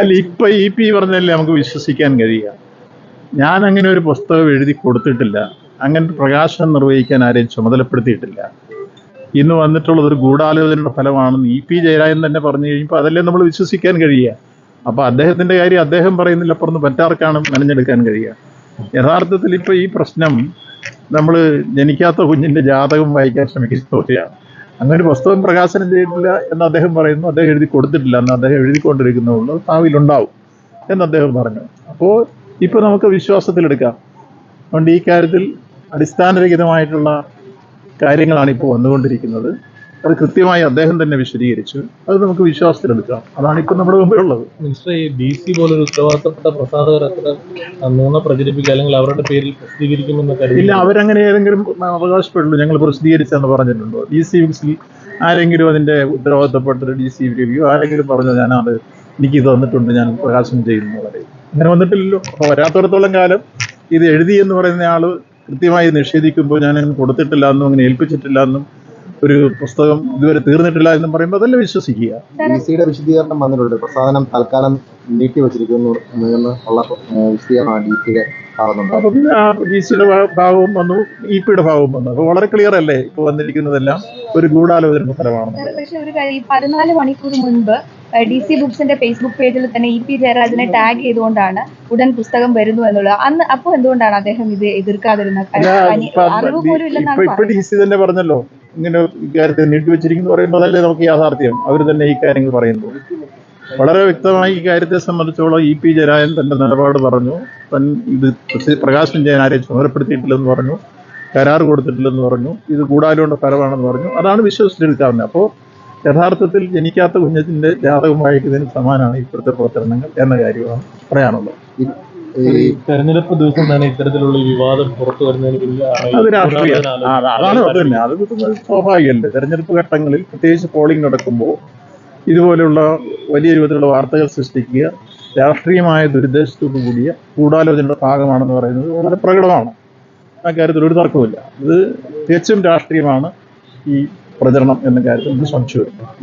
അല്ല ഇപ്പൊ E P പറഞ്ഞല്ലേ നമുക്ക് വിശ്വസിക്കാൻ കഴിയുക? ഞാൻ അങ്ങനെ ഒരു പുസ്തകം എഴുതി കൊടുത്തിട്ടില്ല. അങ്ങനെ പ്രകാശനം നിർവഹിക്കാൻ ആരെയും ചുമതലപ്പെടുത്തിയിട്ടില്ല. ഇന്ന് വന്നിട്ടുള്ളത് ഒരു ഗൂഢാലോചനയുടെ ഫലമാണെന്ന് ഇ പി ജയരാജൻ തന്നെ പറഞ്ഞു കഴിയുമ്പോൾ അതല്ലേ നമ്മൾ വിശ്വസിക്കാൻ കഴിയുക? അപ്പൊ അദ്ദേഹത്തിന്റെ കാര്യം അദ്ദേഹം പറയുന്നില്ല അപ്പുറം മറ്റാർക്കാണ് മെനഞ്ഞെടുക്കാൻ കഴിയുക? യഥാർത്ഥത്തിൽ ഇപ്പൊ ഈ പ്രശ്നം നമ്മൾ ജനിക്കാത്ത കുഞ്ഞിന്റെ ജാതകം വായിക്കാൻ ശ്രമിക്കുന്ന അങ്ങനെ ഒരു പുസ്തകം പ്രകാശനം ചെയ്തിട്ടില്ല എന്ന് അദ്ദേഹം പറയുന്നു. അദ്ദേഹം എഴുതി കൊടുത്തിട്ടില്ല എന്ന് അദ്ദേഹം എഴുതിക്കൊണ്ടിരിക്കുന്നുള്ളൂ ഭാവിയിലുണ്ടാവും എന്ന് അദ്ദേഹം പറഞ്ഞു. അപ്പോൾ ഇപ്പോൾ നമുക്ക് വിശ്വാസത്തിലെടുക്കാം അതുകൊണ്ട് ഈ കാര്യത്തിൽ അടിസ്ഥാനരഹിതമായിട്ടുള്ള കാര്യങ്ങളാണ് ഇപ്പോൾ വന്നുകൊണ്ടിരിക്കുന്നത്. അത് കൃത്യമായി അദ്ദേഹം തന്നെ വിശദീകരിച്ചു. അത് നമുക്ക് വിശ്വാസത്തിലെടുക്കാം. അതാണ് ഇപ്പോൾ നമ്മുടെ മുമ്പിലുള്ളത്. മിനിസ്റ്റർ ഈ ഡി സി പോലൊരു ഉത്തരവാദിത്തപ്പെട്ട പ്രസാധകർ അത്ര നുണ പ്രചരിപ്പിക്കുക അല്ലെങ്കിൽ അവരുടെ പേരിൽ പ്രസിദ്ധീകരിക്കുമെന്ന് കരുതി ഇല്ല അവരങ്ങനെ ഏതെങ്കിലും അവകാശപ്പെടുന്നു. ഞങ്ങൾ പ്രസിദ്ധീകരിച്ചെന്ന് പറഞ്ഞിട്ടുണ്ടോ? ഡി സി വിക്സിൽ ആരെങ്കിലും അതിന്റെ ഉത്തരവാദിത്തപ്പെട്ട ഡി സി റിവ്യൂ ആരെങ്കിലും പറഞ്ഞോ ഞാനത് എനിക്ക് ഇത് വന്നിട്ടുണ്ട് ഞാൻ പ്രകാശനം ചെയ്യുന്നു പറയും. അങ്ങനെ വന്നിട്ടില്ലല്ലോ. അപ്പോൾ വരാത്തോടത്തോളം കാലം ഇത് എഴുതി എന്ന് പറയുന്ന ആൾ കൃത്യമായി നിഷേധിക്കുമ്പോൾ ഞാൻ കൊടുത്തിട്ടില്ല എന്നും അങ്ങനെ ഏൽപ്പിച്ചിട്ടില്ല എന്നും ഒരു പുസ്തകം ഇതുവരെ തീർന്നിട്ടില്ല എന്ന് പറയുമ്പോൾ അതല്ല വിശ്വസിക്കുക? ഡിസിയുടെ വിശദീകരണം വന്നിട്ടുണ്ട്. പ്രസാദനം തൽക്കാലം നീട്ടി വെച്ചിരിക്കുന്നു എന്ന് ഉള്ള വിശദീകരണമാണ് ഡി സിയുടെ ഭാഗത്തുണ്ട്. അപ്പം ആ ഡി സിയുടെ ഭാഗവും വന്നു ഇ പിയുടെ ഭാഗവും വന്നു. അപ്പോൾ വളരെ ക്ലിയർ അല്ലേ ഇപ്പോൾ വന്നിരിക്കുന്നതെല്ലാം? ഒരു ഗൂഢാലോചന ഫലമാണ് പക്ഷെ ഒരു കാര്യം പതിനാല് മണിക്കൂർ മുൻപ് ഡി സി ബുക്സിന്റെ ഫേസ്ബുക്ക് പേജിൽ തന്നെ ഇ പി ജയരാജനെ ടാഗ് ചെയ്തുകൊണ്ടാണ് ഉടൻ പുസ്തകം വരുന്നു എന്നുള്ളത്. അന്ന് അപ്പോൾ എന്തുകൊണ്ടാണ് അദ്ദേഹം ഇത് എതിർക്കാതിരുന്ന അല്ല, അനി- ഇപ്പൊ അറിവ് പോലും ഇല്ലെന്നാണ് ഡി സി തന്നെ പറഞ്ഞല്ലോ. ഇങ്ങനെ ഇക്കാര്യത്തെ നീട്ടിവെച്ചിരിക്കുന്നു പറയുമ്പോൾ അതല്ലേ നമുക്ക് യാഥാർത്ഥ്യം? അവർ തന്നെ ഈ കാര്യങ്ങൾ പറയുന്നു. വളരെ വ്യക്തമായി ഈ കാര്യത്തെ സംബന്ധിച്ചോളം ഇ പി ജയരാജൻ തന്റെ നിലപാട് പറഞ്ഞു. തൻ ഇത് പ്രകാശൻ ചെയ്യാൻ ആരെയും ചുമതലപ്പെടുത്തിയിട്ടില്ലെന്ന് പറഞ്ഞു. കരാർ കൊടുത്തിട്ടില്ലെന്ന് പറഞ്ഞു. ഇത് കൂടാലോണ്ട ഫലമാണെന്ന് പറഞ്ഞു. അതാണ് വിശ്വസിച്ചെടുക്കാവുന്നത് അപ്പോൾ യഥാർത്ഥത്തിൽ ജനിക്കാത്ത കുഞ്ഞത്തിന്റെ ജാതകം ഇതിന് സമാനമാണ് ഇപ്പോഴത്തെ പ്രവർത്തനങ്ങൾ എന്ന കാര്യമാണ് പറയാനുള്ളത്. ഈ തെരഞ്ഞെടുപ്പ് ദിവസം തന്നെ ഇത്തരത്തിലുള്ള വിവാദം പുറത്തു വരുന്നതിന് അത് രാഷ്ട്രീയ. അതാണ് അത് തന്നെ. അത് സ്വാഭാവികമല്ലേ? തെരഞ്ഞെടുപ്പ് ഘട്ടങ്ങളിൽ പ്രത്യേകിച്ച് പോളിംഗ് നടക്കുമ്പോൾ ഇതുപോലെയുള്ള വലിയ രൂപത്തിലുള്ള വാർത്തകൾ സൃഷ്ടിക്കുക രാഷ്ട്രീയമായ ദുരുദ്ദേശത്തോടു കൂടിയ ഗൂഢാലോചനയുടെ ഭാഗമാണെന്ന് പറയുന്നത് വളരെ പ്രകടമാണ്. ആ കാര്യത്തിൽ ഒരു തർക്കവുമില്ല. ഇത് തികച്ചും രാഷ്ട്രീയമാണ് ഈ പ്രചരണം എന്ന കാര്യത്തിൽ സംശയമില്ല.